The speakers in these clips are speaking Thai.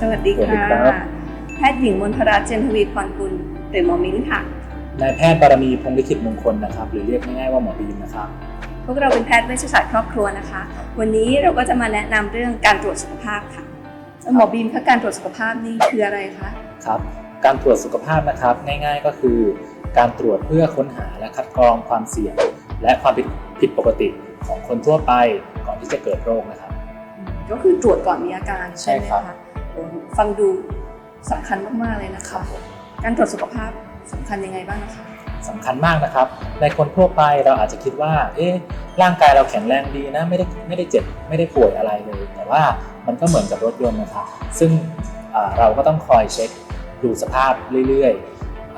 สวัสดีสวัสดีค่ะครับแพทย์หญิงมนทราเจนทวีพรกุลหรือหมอมิ้งค่ะ นายแพทย์บารมีพงษ์ลิขิตมงคลนะครับ หรือเรียกง่ายๆว่าหมอบีมนะครับ พวกเราเป็นแพทย์เวชศาสตร์ครอบครัวนะคะ วันนี้เราก็จะมาแนะนำเรื่องการตรวจสุขภาพค่ะแล้วหมอบีมคะการตรวจสุขภาพนี่คืออะไรคะ ครับ การตรวจสุขภาพนะครับ ง่าย ๆ ก็คือ การตรวจเพื่อค้นหาและคัดกรองความเสี่ยง และความผิดผิดปกติของคนทั่วไปก่อนที่จะเกิดโรคนะครับ ก็คือตรวจก่อนมีอาการใช่ใช่ไหมครับคะโอ้ ฟังดูสำคัญมากๆเลยนะคะ การตรวจสุขภาพสำคัญยังไงบ้างนะคะสำคัญมากนะครับ ในคนทั่วไปเราอาจจะคิดว่า เอ๊ะร่างกายเราแข็งแรงดีนะ ไม่ได้ไม่ได้เจ็บไม่ได้ป่วยอะไรเลย แต่ว่ามันก็เหมือนกับรถยนต์นะครับ ซึ่งเราก็ต้องคอยเช็คดูสภาพเรื่อย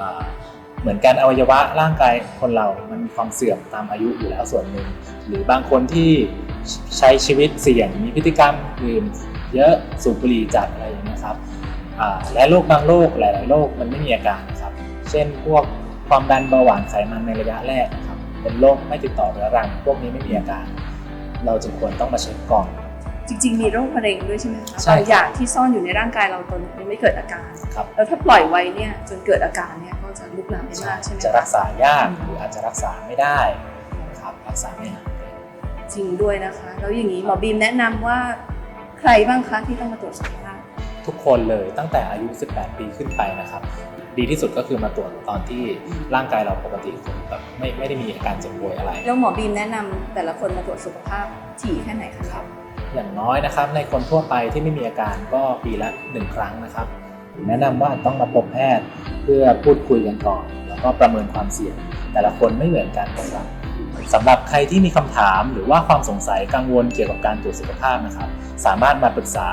ๆ เหมือนกันอวัยวะร่างกายคนเรา มันมีความเสื่อมตามอายุอยู่แล้วส่วนหนึ่ง หรือบางคนที่ใช้ชีวิตเสี่ยงมีพฤติกรรมอื่น เยอะสูบบุหรี่จัดอะไรอย่างนี้ยครับอ่าและโรคบางโรคหลาย ๆโรคมันไม่มีอาการนะครับ เช่นพวกความดันเบาหวานไขมันในระยะแรกนะครับเป็นโรคไม่ติดต่อเรื้อรัง พวกนี้ไม่มีอาการ เราจึงควรต้องมาเช็คก่อน จริง ๆ มีโรคมะเร็งด้วยใช่ไหมคะใช่บางอย่างที่ซ่อนอยู่ในร่างกายเราตอนยังไม่เกิดอาการครับแล้วถ้าปล่อยไว้เนี่ยจนเกิดอาการเนี่ยก็จะลุกลามไปมากใช่ไหมจะคะรักษายากหรืออาจจะรักษาไม่ได้ครับรักษาไม่หายจริงด้วยนะคะ แล้วอย่างนี้หมอบีมแนะนำว่า ใครบ้างคะที่ต้องมาตรวจสุขภาพ ทุกคนเลยตั้งแต่อายุ 18 ปีขึ้นไปนะครับ ดีที่สุดก็คือมาตรวจตอนที่ร่างกายเราปกติแบบไม่ไม่ได้มีอาการเจ็บป่วยอะไร แล้วหมอบีมแนะนำแต่ละคนมาตรวจสุขภาพถี่แค่ไหนคะครับอย่างน้อยนะครับ ในคนทั่วไปที่ไม่มีอาการก็ปีละ 1 ครั้งนะครับ แนะนำว่าต้องมาพบแพทย์เพื่อพูดคุยกันก่อน แล้วก็ประเมินความเสี่ยง แต่ละคนไม่เหมือนกันนะครับ สำหรับใครที่มีคำถามหรือว่าความสงสัยกังวลเกี่ยวกับการตรวจสุขภาพนะครับ สามารถมาปรึกษา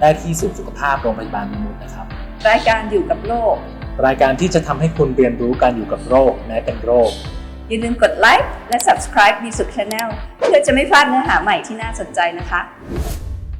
ได้ที่ศูนย์สุขภาพโรงพยาบาลมนุษย์นะครับ รายการอยู่กับโรครายการที่จะทำให้คุณเรียนรู้การอยู่กับโรคแม้เป็นโรค อย่าลืมกดไลค์และ subscribe มีสุด Channel เพื่อจะไม่พลาดเนื้อหาใหม่ที่น่าสนใจนะคะ